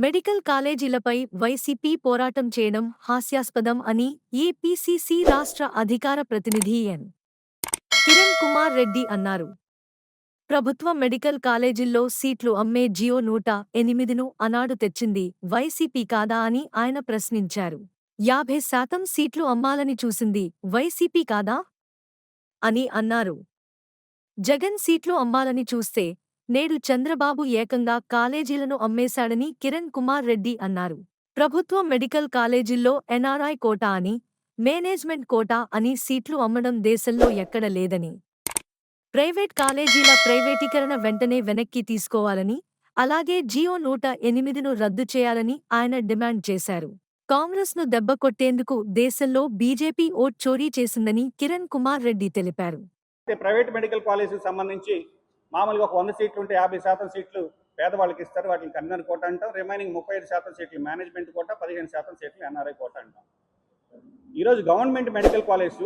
Medical కాలేజీలపై YCP పోరాటం చేయడం హాస్యాస్పదం అని ఏపీసీసీ రాష్ట్ర అధికార ప్రతినిధి ఎన్. కిరణ్ కుమార్ రెడ్డి అన్నారు. ప్రభుత్వ మెడికల్ కాలేజీల్లో సీట్లు అమ్మే జియో నూట ఎనిమిదిను అనాడు తెచ్చింది వైసీపీ కాదా అని ఆయన ప్రశ్నించారు. యాభై శాతం సీట్లు అమ్మాలని చూసింది వైసీపీ కాదా? అని అన్నారు. జగన్ సీట్లు అమ్మాలని చూస్తే నేడు చంద్రబాబు ఏకంగా కాలేజీలను అమ్మేశాడని కిరణ్ కుమార్ రెడ్డి అన్నారు. ప్రభుత్వ మెడికల్ కాలేజీల్లో ఎన్ఆర్ఐ కోటా అని మేనేజ్మెంట్ కోటా అని సీట్లు అమ్మడం దేశంలో ఎక్కడ లేదని ప్రైవేట్ కాలేజీల ప్రైవేటీకరణ వెంటనే వెనక్కి తీసుకోవాలని అలాగే జియో నూట ఎనిమిదిను రద్దు చేయాలని ఆయన డిమాండ్ చేశారు. కాంగ్రెస్ను దెబ్బకొట్టేందుకు దేశంలో బీజేపీ ఓట్ చోరీ చేసిందని కిరణ్ కుమార్ రెడ్డి తెలిపారు. ప్రైవేట్ మెడికల్ కాలేజీకి సంబంధించి మామూలుగా ఒక వంద సీట్లు ఉంటే యాభై శాతం సీట్లు పేదవాళ్ళకి ఇస్తారు. వాటిని కన్వీనర్ కోట అంటాం. రిమైనింగ్ ముప్పై ఐదు శాతం సీట్లు మేనేజ్మెంట్ కోట పదిహేను శాతం సీట్లు ఎన్ఆర్ఐ కోట అంటాం. ఈరోజు government medical college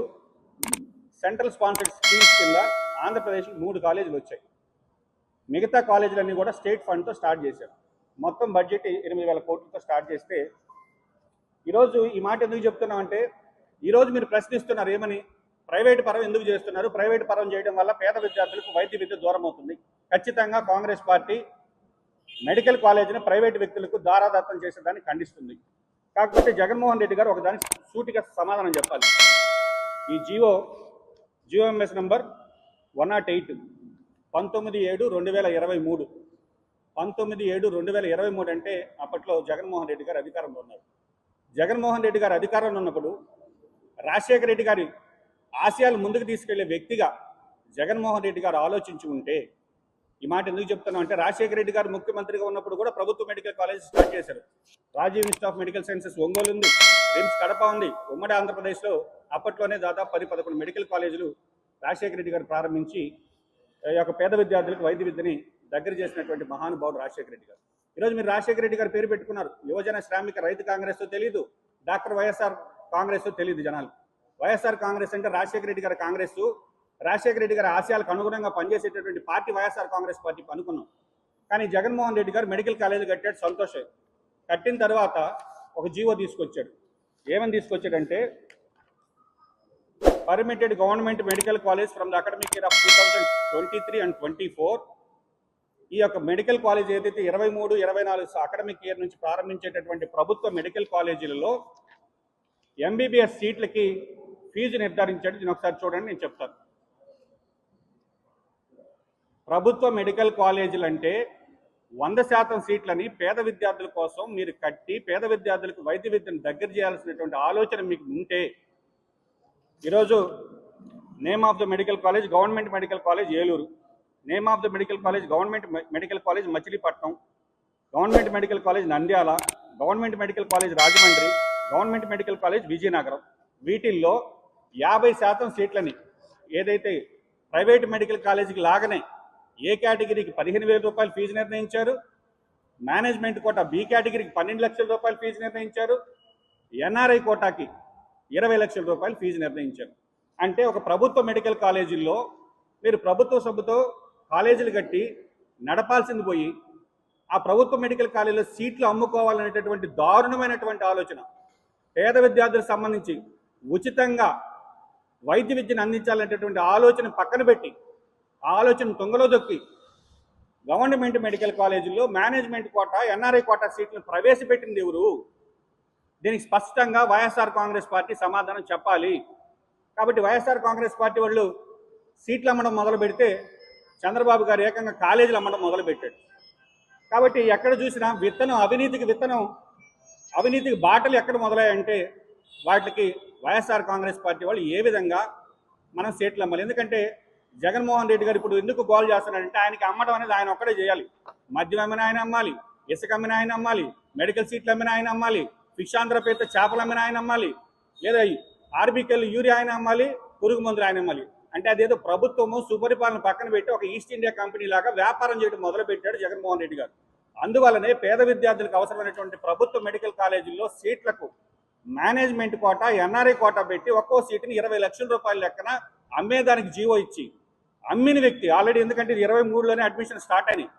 central sponsored schemes కింద ఆంధ్రప్రదేశ్కి మూడు కాలేజీలు వచ్చాయి. మిగతా కాలేజీలన్నీ కూడా స్టేట్ ఫండ్తో స్టార్ట్ చేశారు. మొత్తం బడ్జెట్ ఎనిమిది వేల కోట్లతో స్టార్ట్ చేస్తే ఈరోజు ఈ మాట ఎందుకు చెప్తున్నామంటే ఈరోజు మీరు ప్రశ్నిస్తున్నారు ఏమని? ప్రైవేట్ పరం ఎందుకు చేస్తున్నారు? ప్రైవేట్ పరం చేయడం వల్ల పేద విద్యార్థులకు వైద్య విద్య దూరం అవుతుంది ఖచ్చితంగా కాంగ్రెస్ పార్టీ మెడికల్ కాలేజీని ప్రైవేట్ వ్యక్తులకు దారాదత్తం చేసేదాన్ని ఖండిస్తుంది. కాకపోతే జగన్మోహన్ రెడ్డి గారు ఒకదానికి సూటిగా సమాధానం చెప్పాలి. ఈ జియో జియోఎంఎస్ నంబర్ వన్ నాట్ ఎయిట్ పంతొమ్మిది ఏడు రెండు వేల ఇరవై మూడు. పంతొమ్మిది ఏడు రెండు వేల ఇరవై మూడు అంటే అప్పట్లో జగన్మోహన్ రెడ్డి గారు అధికారంలో ఉన్నారు. జగన్మోహన్ రెడ్డి గారు అధికారంలో ఉన్నప్పుడు రాజశేఖర రెడ్డి గారి ఆశయాలు ముందుకు తీసుకెళ్ళే వ్యక్తిగా జగన్మోహన్ రెడ్డి గారు ఆలోచించి ఉంటే ఈ మాట ఎందుకు చెప్తున్నాం అంటే రాజశేఖర రెడ్డి గారు ముఖ్యమంత్రిగా ఉన్నప్పుడు కూడా ప్రభుత్వ మెడికల్ కాలేజ్ స్టార్ట్ చేశారు. Rajiv institute of medical sciences Ongole ఉంది రిమ్స్ కడప ఉంది ఉమ్మడి ఆంధ్రప్రదేశ్లో అప్పట్లోనే దాదాపు పది పదకొండు మెడికల్ కాలేజీలు రాజశేఖర రెడ్డి గారు ప్రారంభించి ఈ యొక్క పేద విద్యార్థులకు వైద్య విద్యని దగ్గర చేసినటువంటి మహానుభావుడు రాజశేఖర రెడ్డి గారు. ఈరోజు మీరు రాజశేఖర రెడ్డి గారు పేరు పెట్టుకున్నారు. యువజన శ్రామిక రైతు కాంగ్రెస్తో తెలియదు డాక్టర్ వైఎస్ఆర్ కాంగ్రెస్ తెలియదు జనాలు. వైఎస్ఆర్ కాంగ్రెస్ అంటే రాజశేఖర రెడ్డి గారి కాంగ్రెస్. రాజశేఖర రెడ్డి గారి ఆశయాలకు అనుగుణంగా పనిచేసేటటువంటి పార్టీ వైఎస్ఆర్ కాంగ్రెస్ పార్టీ అనుకున్నాం. కానీ జగన్మోహన్ రెడ్డి గారు మెడికల్ కాలేజ్ కట్టాడు సంతోషం. కట్టిన తర్వాత ఒక జీవో తీసుకొచ్చాడు. ఏమని తీసుకొచ్చాడంటే permitted government medical college from the academic year of two thousand twenty three and twenty four ఈ యొక్క మెడికల్ కాలేజ్ ఏదైతే ఇరవై మూడు ఇరవై నాలుగు అకాడమిక్ ఇయర్ నుంచి ప్రారంభించేటటువంటి ప్రభుత్వ మెడికల్ కాలేజీలలో ఎంబీబీఎస్ సీట్లకి ఫీజు నిర్ధారించాడు. దీని ఒకసారి చూడండి నేను చెప్తాను. ప్రభుత్వ మెడికల్ కాలేజీలు అంటే వంద శాతం సీట్లని పేద విద్యార్థుల కోసం మీరు కట్టి పేద విద్యార్థులకు వైద్య విద్యను దగ్గర చేయాల్సినటువంటి ఆలోచన మీకు ఉంటే ఈరోజు name of the medical college government medical college Eluru. Name of the medical college government medical college Machilipatnam. Government medical college Nandyal. Government medical college Rajahmundry. Government medical college Vizianagaram. వీటిల్లో యాభై శాతం సీట్లని ఏదైతే ప్రైవేట్ మెడికల్ కాలేజీకి లాగానే ఏ కేటగిరీకి పదిహేను వేల రూపాయలు ఫీజు నిర్ణయించారు? మేనేజ్మెంట్ కోటా బి కేటగిరీకి పన్నెండు లక్షల రూపాయలు ఫీజు నిర్ణయించారు? ఎన్ఆర్ఐ కోటాకి ఇరవై లక్షల రూపాయలు ఫీజు నిర్ణయించారు. అంటే ఒక ప్రభుత్వ మెడికల్ కాలేజీల్లో మీరు ప్రభుత్వ సభ్యుతో కాలేజీలు కట్టి నడపాల్సింది పోయి ఆ ప్రభుత్వ మెడికల్ కాలేజీలో సీట్లు అమ్ముకోవాలనేటటువంటి దారుణమైనటువంటి ఆలోచన. పేద విద్యార్థులకు సంబంధించి ఉచితంగా వైద్య విద్యను అందించాలనేటటువంటి ఆలోచన పక్కన పెట్టి ఆలోచన తొంగలో దొక్కి గవర్నమెంట్ మెడికల్ కాలేజీల్లో మేనేజ్మెంట్ కోటా ఎన్ఆర్ఐ కోటా సీట్లను ప్రవేశపెట్టింది ఎవరు? దీనికి స్పష్టంగా వైఎస్ఆర్ కాంగ్రెస్ పార్టీ సమాధానం చెప్పాలి. కాబట్టి వైఎస్ఆర్ కాంగ్రెస్ పార్టీ వాళ్ళు సీట్లు అమ్మడం మొదలు పెడితే చంద్రబాబు గారు ఏకంగా కాలేజీలు అమ్మడం మొదలు పెట్టాడు. కాబట్టి ఎక్కడ చూసినా విత్తనం అవినీతికి విత్తనం అవినీతికి బాటలు ఎక్కడ మొదలయ్యాయంటే వాటికి వైఎస్ఆర్ కాంగ్రెస్ పార్టీ వాళ్ళు ఏ విధంగా మనం సీట్లు అమ్మాలి? ఎందుకంటే జగన్మోహన్ రెడ్డి గారు ఇప్పుడు ఎందుకు గోల్ చేస్తున్నాడంటే ఆయనకి అమ్మడం అనేది ఆయన ఒక్కడే చేయాలి. మద్యం అమ్మిన ఆయన అమ్మాలి ఇసుక అమ్మిన ఆయన అమ్మాలి మెడికల్ సీట్లు అమ్మిన ఆయన అమ్మాలి ఫిక్షాంధ్ర పేత చేపలు అమ్మిన ఆయన అమ్మాలి లేదా ఆర్బికల్ యూరియా ఆయన అమ్మాలి పురుగు మందులు ఆయన అమ్మాలి. అంటే అదేదో ప్రభుత్వము సుపరిపాలన పక్కన పెట్టి ఒక ఈస్ట్ ఇండియా కంపెనీ లాగా వ్యాపారం చేయడం మొదలుపెట్టాడు జగన్మోహన్ రెడ్డి గారు. అందువల్లనే పేద విద్యార్థులకు అవసరమైనటువంటి ప్రభుత్వ మెడికల్ కాలేజీల్లో సీట్లకు మేనేజ్మెంట్ కోట ఎన్ఆర్ఐ కోట పెట్టి ఒక్కో సీటుని ఇరవై లక్షల రూపాయల లెక్కన అమ్మేదానికి జీవో ఇచ్చి అమ్మిన వ్యక్తి. ఆల్రెడీ ఎందుకంటే ఇది ఇరవై మూడులోనే అడ్మిషన్ స్టార్ట్ అయినాయి.